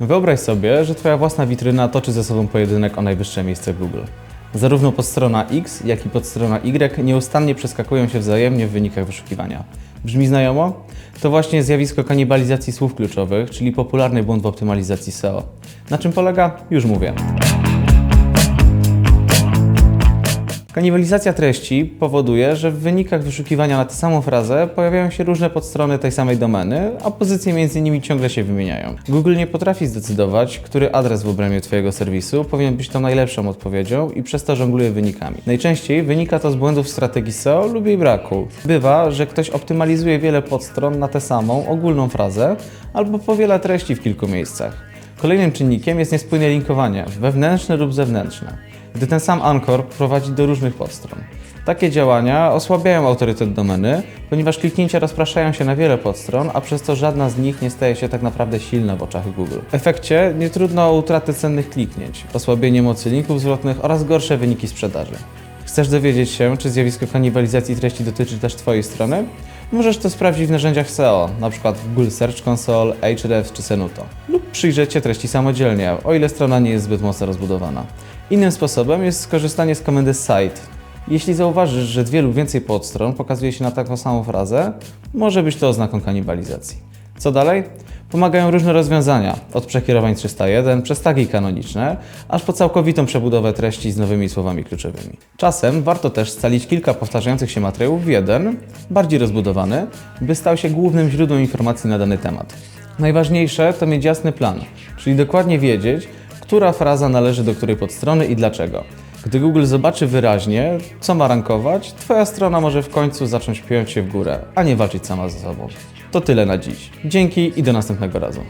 Wyobraź sobie, że Twoja własna witryna toczy ze sobą pojedynek o najwyższe miejsce Google. Zarówno podstrona X, jak i podstrona Y nieustannie przeskakują się wzajemnie w wynikach wyszukiwania. Brzmi znajomo? To właśnie zjawisko kanibalizacji słów kluczowych, czyli popularny błąd w optymalizacji SEO. Na czym polega? Już mówię. Kanibalizacja treści powoduje, że w wynikach wyszukiwania na tę samą frazę pojawiają się różne podstrony tej samej domeny, a pozycje między nimi ciągle się wymieniają. Google nie potrafi zdecydować, który adres w obrębie Twojego serwisu powinien być tą najlepszą odpowiedzią i przez to żongluje wynikami. Najczęściej wynika to z błędów strategii SEO lub jej braku. Bywa, że ktoś optymalizuje wiele podstron na tę samą, ogólną frazę albo powiela treści w kilku miejscach. Kolejnym czynnikiem jest niespójne linkowanie, wewnętrzne lub zewnętrzne gdy ten sam Anchor prowadzi do różnych podstron. Takie działania osłabiają autorytet domeny, ponieważ kliknięcia rozpraszają się na wiele podstron, a przez to żadna z nich nie staje się tak naprawdę silna w oczach Google. W efekcie nie trudno o utratę cennych kliknięć, osłabienie mocy linków zwrotnych oraz gorsze wyniki sprzedaży. Chcesz dowiedzieć się, czy zjawisko kanibalizacji treści dotyczy też Twojej strony? Możesz to sprawdzić w narzędziach SEO, np. w Google Search Console, Ahrefs czy Senuto. Lub przyjrzeć się treści samodzielnie, o ile strona nie jest zbyt mocno rozbudowana. Innym sposobem jest skorzystanie z komendy site. Jeśli zauważysz, że dwie lub więcej podstron pokazuje się na taką samą frazę, może być to oznaką kanibalizacji. Co dalej? Pomagają różne rozwiązania, od przekierowań 301 przez tagi kanoniczne, aż po całkowitą przebudowę treści z nowymi słowami kluczowymi. Czasem warto też scalić kilka powtarzających się materiałów w jeden, bardziej rozbudowany, by stał się głównym źródłem informacji na dany temat. Najważniejsze to mieć jasny plan, czyli dokładnie wiedzieć, która fraza należy do której podstrony i dlaczego. Gdy Google zobaczy wyraźnie, co ma rankować, Twoja strona może w końcu zacząć piąć się w górę, a nie walczyć sama ze sobą. To tyle na dziś. Dzięki i do następnego razu.